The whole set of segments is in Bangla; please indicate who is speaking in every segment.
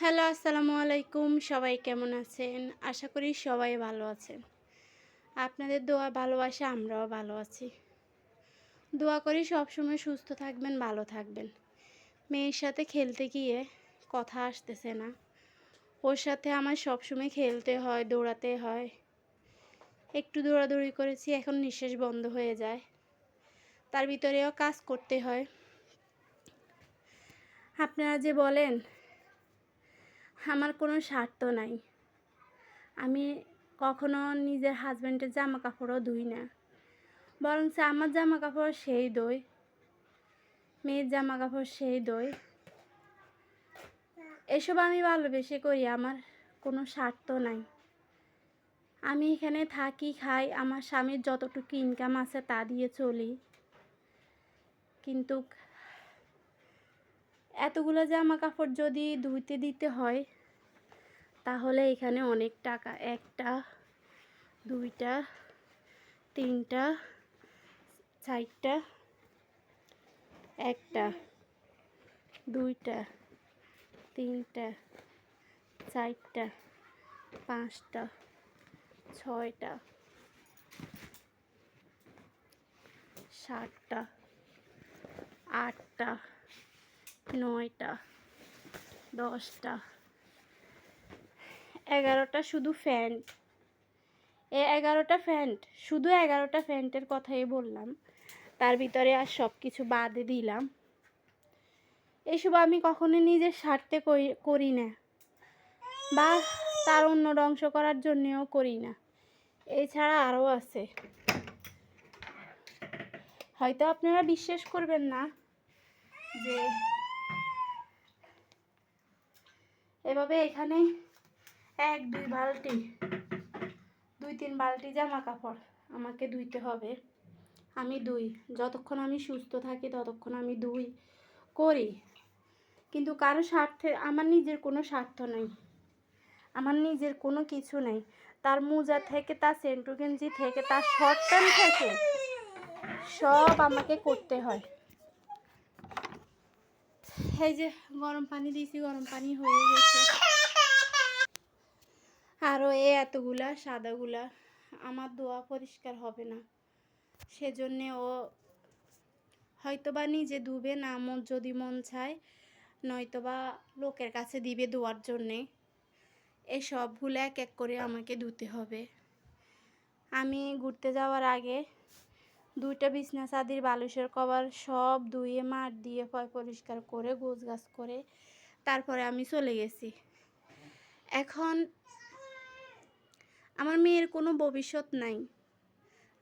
Speaker 1: হ্যালো, আসসালামু আলাইকুম। সবাই কেমন আছেন? আশা করি সবাই ভালো আছেন। আপনাদের দোয়া, ভালোবাসা, আমরাও ভালো আছি। দোয়া করি সবসময় সুস্থ থাকবেন, ভালো থাকবেন। মেয়ের সাথে খেলতে গিয়ে কথা আসতেছে না। ওর সাথে আমার সবসময় খেলতে হয়, দৌড়াতে হয়। একটু দৌড়াদৌড়ি করেছি, এখন নিঃশ্বাস বন্ধ হয়ে যায়। তার ভিতরেও কাজ করতে হয়। আপনারা যে বলেন আমার কোনো স্বার্থ নাই। আমি কখনো নিজের হাজব্যান্ডের জামা কাপড়ও ধুই না। বরং আমার জামা কাপড় সেই দই, মেয়ের জামা কাপড় সেই দই। এসব আমি ভালোবেসে করি, আমার কোনো স্বার্থ নাই। আমি এখানে থাকি, খাই, আমার স্বামীর যতটুকু ইনকাম আছে তা দিয়ে চলি। কিন্তু এতগুলো জামা কাপড় যদি ধুইতে দিতে হয়, তাহলে এখানে অনেক টাকা। একটা, দুইটা, তিনটা, চারটা, একটা, দুইটা, তিনটা, চারটা, পাঁচটা, ছয়টা, সাতটা, আটটা নয়টা, দশটা, এগারোটা শুধু ফ্যান্ট। এ এগারোটা ফ্যান্ট, শুধু এগারোটা ফ্যান্টের কথাই বললাম। তার ভিতরে আর সব কিছু বাদে দিলাম। এসব আমি কখনো নিজের স্বার্থে করি- না। বা তার অন্য ধ্বংস করার জন্যেও করি না। এছাড়া আরও আছে। হয়তো আপনারা বিশ্বাস করবেন না যে এভাবে এখানে এক, দুই বালতি, দুই, তিন বালতি জামা কাপড় আমাকে ধুইতে হবে। আমি দুই, যতক্ষণ আমি সুস্থ থাকি ততক্ষণ আমি দুই করি। কিন্তু কারও স্বার্থে, আমার নিজের কোনো স্বার্থ নেই। আমার নিজের কোনো কিছু নেই। তার মোজা থেকে, তার সেন্টু গেঞ্জি থেকে, তার শর্ট প্যান্ট থেকে সব আমাকে করতে হয়। এই যে গরম পানি দিয়েছি, গরম পানি হয়ে গেছে। আরও এ এতগুলা, সাদাগুলা, আমার দোয়া পরিষ্কার হবে না। সেজন্যে ও হয়তোবা নিজে ধুবে না, মন যদি মন চায়, নয়তোবা লোকের কাছে দিবে ধোয়ার জন্যে। এই সবগুলো এক এক করে আমাকে ধুতে হবে। আমি ঘুরতে যাওয়ার আগে দুইটা বিছনা, চাদির, বালিশের কভার সব ধুয়ে, মাঠ দিয়ে পয় পরিষ্কার করে গোছ গাছ করে তারপরে আমি চলে গেছি। এখন আমার মেয়ের কোনো ভবিষ্যৎ নাই।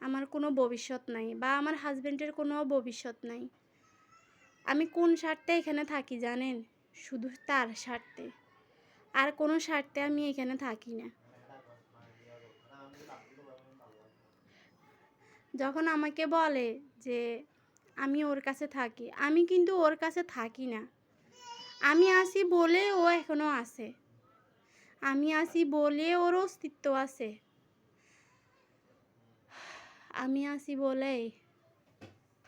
Speaker 1: আমার কোনো ভবিষ্যৎ নাই বা আমার হাজব্যান্ডের কোনো ভবিষ্যৎ নাই। আমি কোন স্বার্থে এখানে থাকি জানেন? শুধু তার স্বার্থে। আর কোনো স্বার্থে আমি এখানে থাকি না। যখন আমাকে বলে যে, আমি ওর কাছে থাকি। আমি কিন্তু ওর কাছে থাকি না। আমি আসি বলে ও এখনও আছে। আমি আসি বলে ওর অস্তিত্ব আছে। আমি আসি বলেই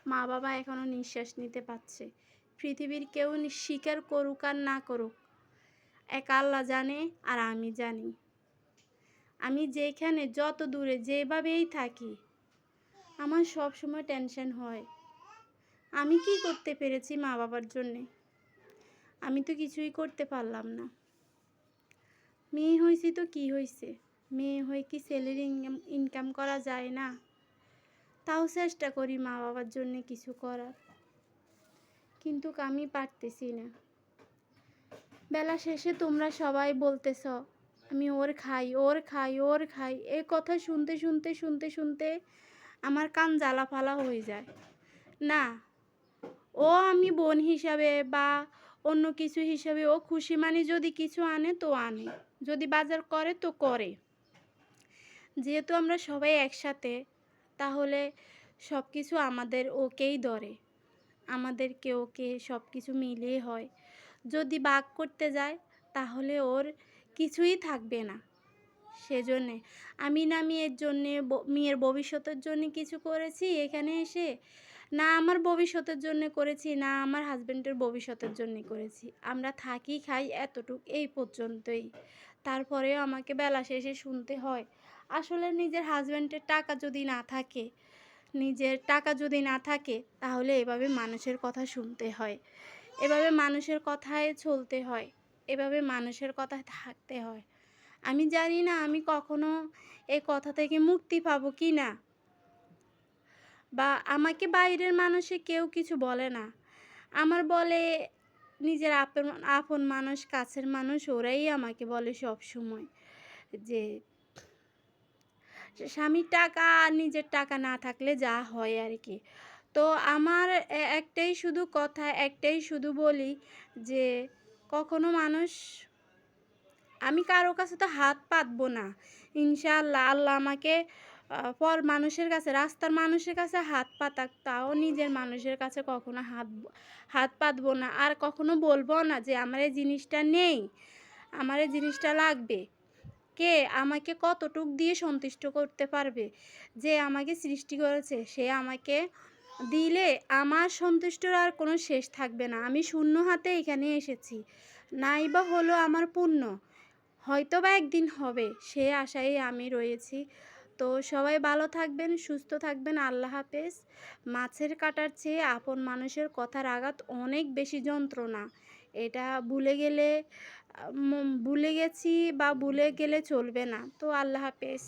Speaker 1: মা বাবা এখনও নিঃশ্বাস নিতে পারছে। পৃথিবীর কেউ স্বীকার করুক আর না করুক, এক আল্লাহ জানে আর আমি জানি। আমি যেখানে, যত দূরে, যেভাবেই থাকি আমার সব সময় টেনশন হয়। আমি কি করতে পেরেছি মা বাবার জন্যে? আমি তো কিছুই করতে পারলাম না। মেয়ে হয়েছি তো কি হয়েছে? মেয়ে হয়ে কি ছেলের ইনকাম করা যায় না? তাও চেষ্টা করি মা বাবার জন্য কিছু করার। কিন্তু আমি পারতেছি না। বেলা শেষে তোমরা সবাই বলতেছ, আমি ওর খাই ওর খাই ওর খাই। এই কথা শুনতে শুনতে শুনতে শুনতে আমার কান জ্বালা ফালা হয়ে যায়। না, ও আমি বোন হিসাবে বা অন্য কিছু হিসাবে ও খুশি মানে যদি কিছু আনে তো আনে, যদি বাজার করে তো করে। যেহেতু আমরা সবাই একসাথে, তাহলে সব কিছু আমাদের ওকেই ধরে। আমাদেরকে ওকে সব কিছু মিলিয়ে হয়। যদি বাঘ করতে যায়, তাহলে ওর কিছুই থাকবে না। সেজন্যে। আমি না মেয়ের জন্যে মেয়ের ভবিষ্যতের জন্য কিছু করেছি এখানে এসে? না আমার ভবিষ্যতের জন্য করেছি, না আমার হাজব্যান্ডের ভবিষ্যতের জন্য করেছি। আমরা থাকি, খাই এতটুক এই পর্যন্তই। তারপরেও আমাকে বেলা শেষে শুনতে হয়, আসলে নিজের হাজব্যান্ডের টাকা যদি না থাকে, নিজের টাকা যদি না থাকে, তাহলে এভাবে মানুষের কথা শুনতে হয়, এভাবে মানুষের কথায় চলতে হয়, এভাবে মানুষের কথায় থাকতে হয়। আমি জানি না আমি কখনো এই কথা থেকে মুক্তি পাবো কি না। বা আমাকে বাইরের মানুষে কেউ কিছু বলে না। আমার বলে নিজের আপন আপন মানুষ, কাছের মানুষ, ওরাই আমাকে বলে সব সময় যে স্বামীর টাকা আর নিজের টাকা না থাকলে যা হয় আর কি। তো আমার একটাই শুধু কথা, একটাই শুধু বলি যে, কখনো মানুষ আমি কারও কাছে তো হাত পাতবো না। ইনশাআল্লাহ আল্লাহ আমাকে পর মানুষের কাছে, রাস্তার মানুষের কাছে হাত পাতাক, তাও নিজের মানুষের কাছে কখনো হাত হাত পাতবো না। আর কখনো বলব না যে, আমার এই জিনিসটা নেই। আমার এই জিনিসটা লাগবে। কে আমাকে কতটুক দিয়ে সন্তুষ্ট করতে পারবে? যে আমাকে সৃষ্টি করেছে, সে আমাকে দিলে আমার সন্তুষ্টর আর কোনো শেষ থাকবে না। আমি শূন্য হাতে এখানে এসেছি। নাই বা হলো আমার পুণ্য হয়তো বা একদিন হবে, সে আশায় আমি রয়েছি। তো সবাই ভালো থাকবেন, সুস্থ থাকবেন, আল্লাহ হাফেজ। মাছের কাটার চেয়ে আপন মানুষের কথার আঘাত অনেক বেশি যন্ত্রণা। এটা ভুলে গেলে ভুলে গেছি বা ভুলে গেলে চলবে না। তো আল্লাহ হাফেজ।